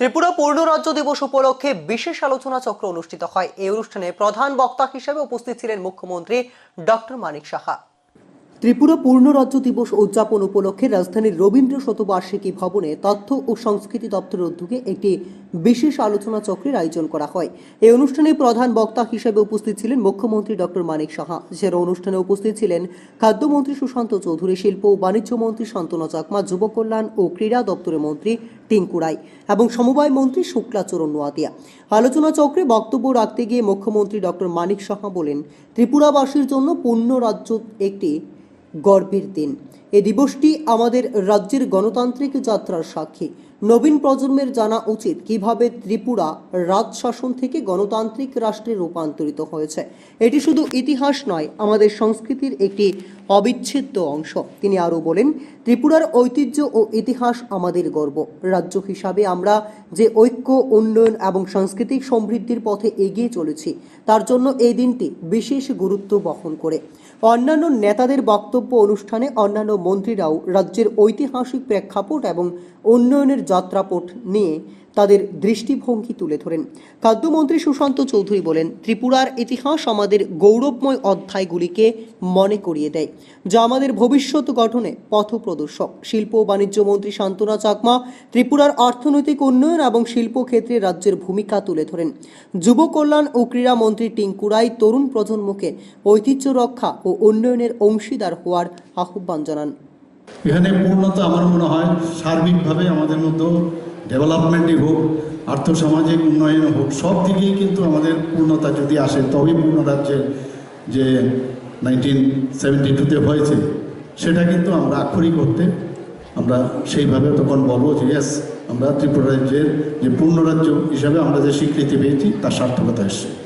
ত্রিপুরা পূর্ণ রাজ্য দিবস উপলক্ষে বিশেষ আলোচনা চক্র অনুষ্ঠিত হয়। এই অনুষ্ঠানে প্রধান বক্তা হিসেবে উপস্থিত ছিলেন মুখ্যমন্ত্রী ডক্টর মানিক সাহা। ত্রিপুরা পূর্ণ রাজ্য দিবস উদযাপন উপলক্ষে রাজধানীর রবীন্দ্র শতবার্ষিকী ভবনে তথ্য ও সংস্কৃতি দপ্তরের উদ্যোগে একটি বিশেষ আলোচনা চক্রের আয়োজন করা হয়। এই অনুষ্ঠানে প্রধান বক্তা হিসেবে উপস্থিত ছিলেন মুখ্যমন্ত্রী ডক্টর মানিক সাহা। এছাড়া অনুষ্ঠানে উপস্থিত ছিলেন খাদ্যমন্ত্রী সুশান্ত চৌধুরী, শিল্প ও বাণিজ্য মন্ত্রী শান্তনু চাকমা, যুব কল্যাণ ও ক্রীড়া দপ্তরের মন্ত্রী টিঙ্কু রায় এবং সমবায় মন্ত্রী শুক্লাচরণ নোয়াতিয়া। আলোচনা চক্রে বক্তব্য রাখতে গিয়ে মুখ্যমন্ত্রী ডক্টর মানিক সাহা বলেন, ত্রিপুরাবাসীর জন্য পূর্ণ রাজ্য একটি গর্বের দিন। এই দিবসটি আমাদের রাজ্যের গণতান্ত্রিক যাত্রার সাক্ষী। নবীন প্রজন্মের জানা উচিত কীভাবে ত্রিপুরা রাজ শাসন থেকে গণতান্ত্রিক রাষ্ট্রে রূপান্তরিত হয়েছে। এটি শুধু ইতিহাস নয়, আমাদের সংস্কৃতির একটি অবিচ্ছেদ্য অংশ। তিনি আরও বলেন, ত্রিপুরার ঐতিহ্য ও ইতিহাস আমাদের গর্ব। রাজ্য হিসাবে আমরা যে ঐক্য, উন্নয়ন এবং সাংস্কৃতিক সমৃদ্ধির পথে এগিয়ে চলেছি, তার জন্য এই দিনটি বিশেষ গুরুত্ব বহন করে। অন্যান্য নেতাদের বক্তব্য অনুষ্ঠানে অন্যান্য মন্ত্রীরাও রাজ্যের ঐতিহাসিক প্রেক্ষাপট এবং উন্নয়নের যাত্রাপট নিয়ে তাদের দৃষ্টিভঙ্গি তুলে ধরেন। খাদ্যমন্ত্রী সুশান্ত চৌধুরী বলেন, ত্রিপুরার ইতিহাস আমাদের গৌরবময় অধ্যায়গুলিকে মনে করিয়ে দেয়, যা আমাদের ভবিষ্যৎ গঠনে পথপ্রদর্শক। শিল্প ও বাণিজ্য মন্ত্রী শান্তনা চাকমা ত্রিপুরার অর্থনৈতিক উন্নয়ন এবং শিল্প ক্ষেত্রে রাজ্যের ভূমিকা তুলে ধরেন। যুব কল্যাণ ও ক্রীড়া মন্ত্রী টিঙ্কুরাই তরুণ প্রজন্মকে ঐতিহ্য রক্ষা ও উন্নয়নের অংশীদার হওয়ার আহ্বান জানান। এখানে পূর্ণতা আমার মনে হয় সার্বিকভাবে আমাদের মধ্যে ডেভেলপমেন্টই হোক, আর্থসামাজিক উন্নয়ন হোক, সব দিকেই কিন্তু আমাদের পূর্ণতা যদি আসে, তবেই পূর্ণ রাজ্যের যে নাইনটিন সেভেন্টি টুতে হয়েছে, সেটা কিন্তু আমরা আক্ষরিক করতে আমরা সেইভাবে তখন বলব যে ইয়েস আমরা ত্রিপুরা রাজ্যের যে পূর্ণ রাজ্য হিসাবে আমরা যে স্বীকৃতি পেয়েছি, তার সার্থকতা এসছে।